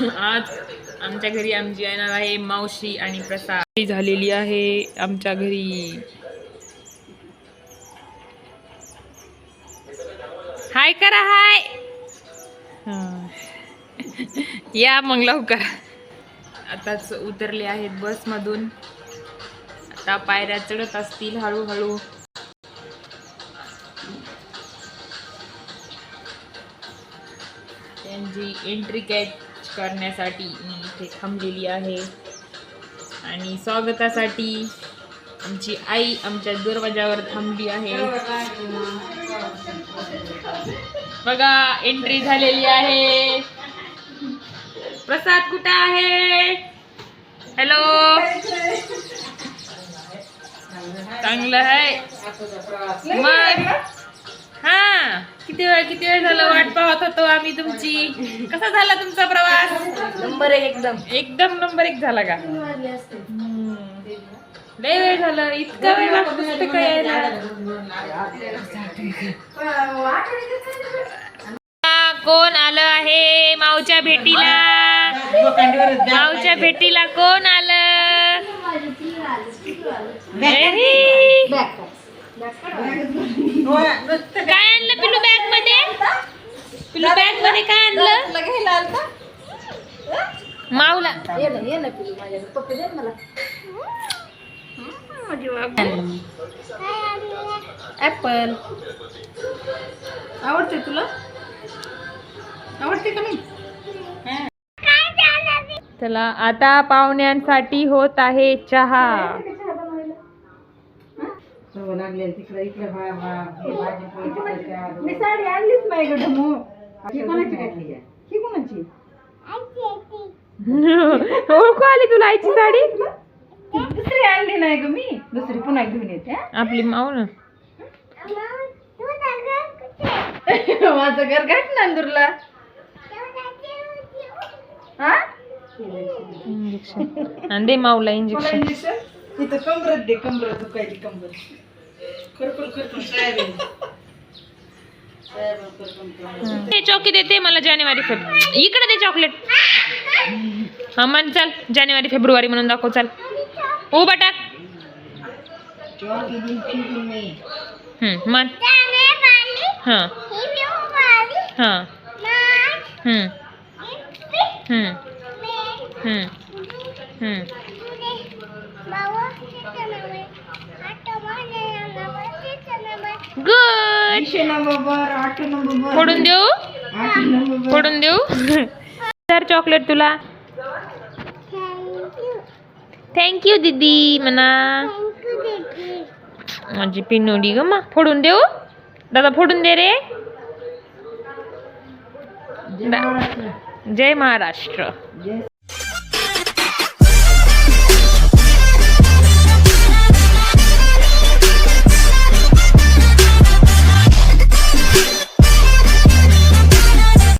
आज आमच्या घरी आमची येणार आहे मावशी आणि प्रसाद. झालेली आहे आमच्या घरी. हाय करा हाय. या मग लवकर. आताच उतरले आहेत बसमधून. आता पायऱ्या चढत असतील हळूहळू. त्यांची एंट्री कॅच करण्यासाठी मी इथे थांबलेली आहे. आणि स्वागतासाठी आमची आई आमच्या दरवाजावर थांबली आहे. बघा एंट्री झालेली आहे. प्रसाद कुठे आहे? हॅलो चांगलं आहे. मग हा किती वेळ किती वेळ झालं? वाट पाहत होतो आम्ही तुमची. कसा झाला तुमचा प्रवास? नंबर एक एकदम. एकदम नंबर एक झाला का. लय वेळ झालं. इतका वेळ लागतो यायला? कोण आलं आहे माऊच्या भेटीला? माऊच्या भेटीला कोण आलं? ये ना ये ना पिलू माझ्या पप्पी दे ना मला. ऍपल आवडते तुला? आवडते का नाही? चला आता पाहुण्यांसाठी होत आहे चहा. हे. मी साडी आणलीच नाही ग ढमू ही कोणाची घातली? ही कोणाची? ओळखू आली तुला आईची साडी? दुसरी आणली नाही ग मी. दुसरी पुन्हा घेऊन येते हा? आपली माऊ ना. माझं घर घाट नांदूरला. हा? इंजेक्शन. आणि दे माऊला मला इंजेक्शन इंजेक्शन इथं कमरत दे कमरत दुखायची कमरत. खरखर खरखर काय रे ते चॉकी देते मला जानेवारी फेब इकडे दे चॉकलेट. हा मन चल. जानेवारी फेब्रुवारी म्हणून दाखव चल. उभा टाक हम्म, मन. हां. हां. हम्म, हम्म, हम्म, हम्म. गुड फोडून देऊ? फोडून देऊ? तर चॉकलेट तुला. थँक्यू दीदी म्हणा माझी पिनोडी ग मा फोडून देऊ? दादा फोडून दे रे. जय महाराष्ट्र.